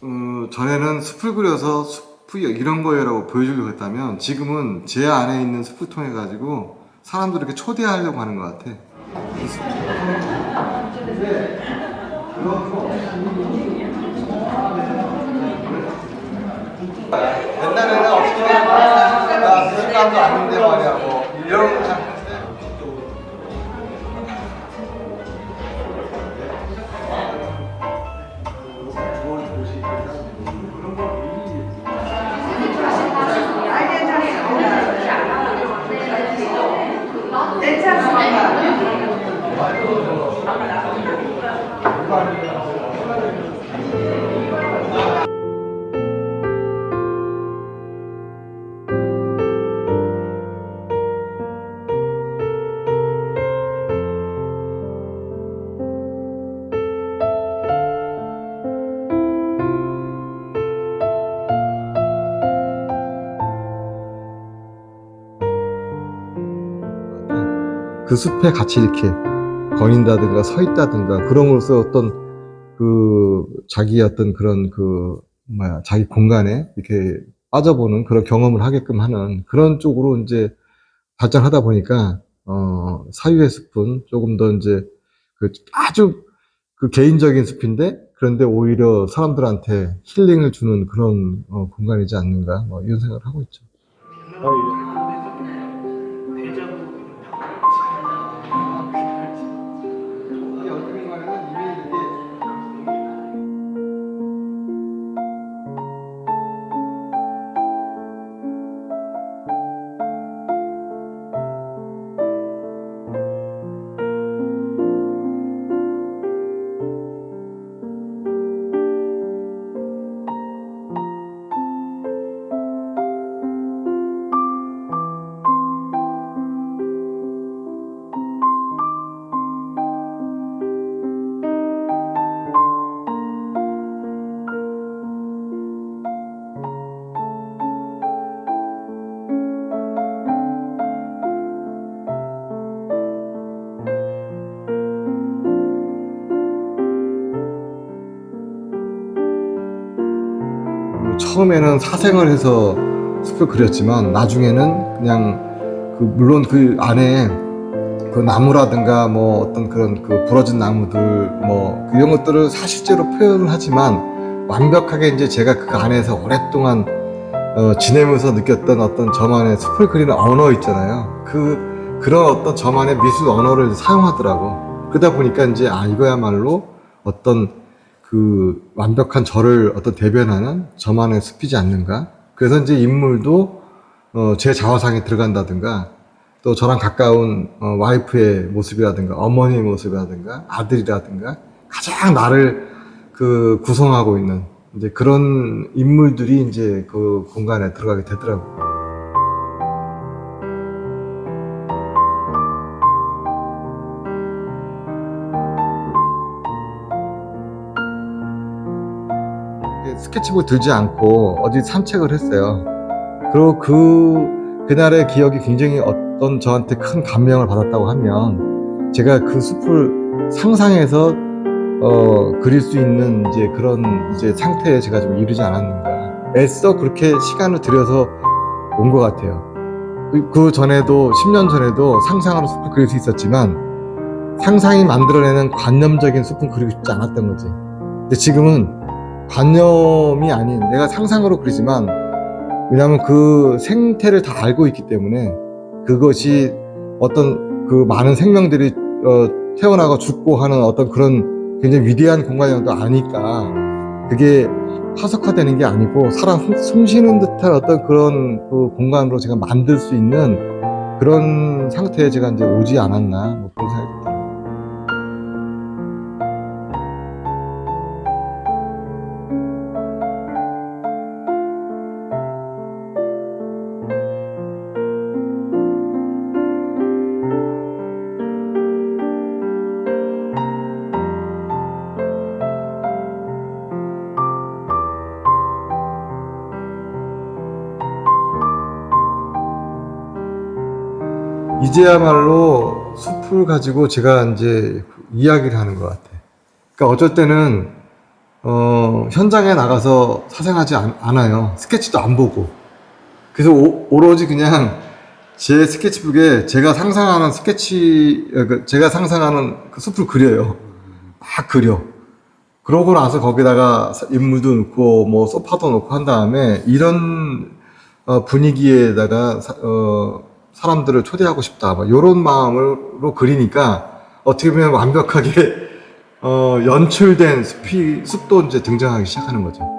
어, 전에는 숲을 그려서 숲이 이런 거예요라고 보여주려고 했다면 지금은 제 안에 있는 숲을 통해 가지고 사람들을 이렇게 초대하려고 하는 것 같아. 옛날에는 어떻게 나 생각도 아닌데 말이야 뭐 이런 거 그 숲에 같이 이렇게 거닌다든가 서 있다든가 그럼으로써 어떤 그 자기 어떤 그런 그 뭐야 자기 공간에 이렇게 빠져보는 그런 경험을 하게끔 하는 그런 쪽으로 이제 발전하다 보니까 어 사유의 숲은 조금 더 이제 그 아주 그 개인적인 숲인데 그런데 오히려 사람들한테 힐링을 주는 그런 어, 공간이지 않는가 뭐 이런 생각을 하고 있죠. 처음에는 사생을 해서 숲을 그렸지만 나중에는 그냥 그 물론 그 안에 그 나무라든가 뭐 어떤 그런 그 부러진 나무들 뭐 이런 것들을 사실제로 표현을 하지만 완벽하게 이제 제가 그 안에서 오랫동안 어, 지내면서 느꼈던 어떤 저만의 숲을 그리는 언어 있잖아요. 그 그런 어떤 저만의 미술 언어를 사용하더라고. 그러다 보니까 이제 아 이거야말로 어떤 그 완벽한 저를 어떤 대변하는 저만의 숲이지 않는가. 그래서 이제 인물도 어, 제 자화상에 들어간다든가 또 저랑 가까운 어, 와이프의 모습이라든가 어머니의 모습이라든가 아들이라든가 가장 나를 그 구성하고 있는 이제 그런 인물들이 이제 그 공간에 들어가게 되더라고요. 스케치북 들지 않고 어디 산책을 했어요. 그리고 그, 그날의 기억이 굉장히 어떤 저한테 큰 감명을 받았다고 하면 제가 그 숲을 상상해서 어, 그릴 수 있는 이제 그런 이제 상태에 제가 좀 이르지 않았는가. 애써 그렇게 시간을 들여서 온 것 같아요. 그, 그 전에도, 10년 전에도 상상으로 숲을 그릴 수 있었지만 상상이 만들어내는 관념적인 숲은 그리고 싶지 않았던 거지. 근데 지금은 관념이 아닌 내가 상상으로 그리지만 왜냐하면 그 생태를 다 알고 있기 때문에 그것이 어떤 그 많은 생명들이 어, 태어나고 죽고 하는 어떤 그런 굉장히 위대한 공간이라도 아니까 그게 화석화되는 게 아니고 사람 숨- 숨 쉬는 듯한 어떤 그런 그 공간으로 제가 만들 수 있는 그런 상태에 제가 이제 오지 않았나 뭐 그런 생각이 들어요. 이제야말로 숲을 가지고 제가 이제 이야기를 하는 것 같아. 그러니까 어쩔 때는 어, 현장에 나가서 사생하지 않, 않아요. 스케치도 안 보고. 그래서 오, 오로지 그냥 제 스케치북에 제가 상상하는 스케치, 어, 그 제가 상상하는 그 숲을 그려요. 막 그려. 그러고 나서 거기다가 사- 인물도 넣고 뭐 소파도 넣고 한 다음에 이런 어, 분위기에다가 사, 람들을 초대하고 싶다. 뭐 이런 마음으로 그리니까 어떻게 보면 완벽하게 어, 연출된 숲이, 숲도 이제 등장하기 시작하는 거죠.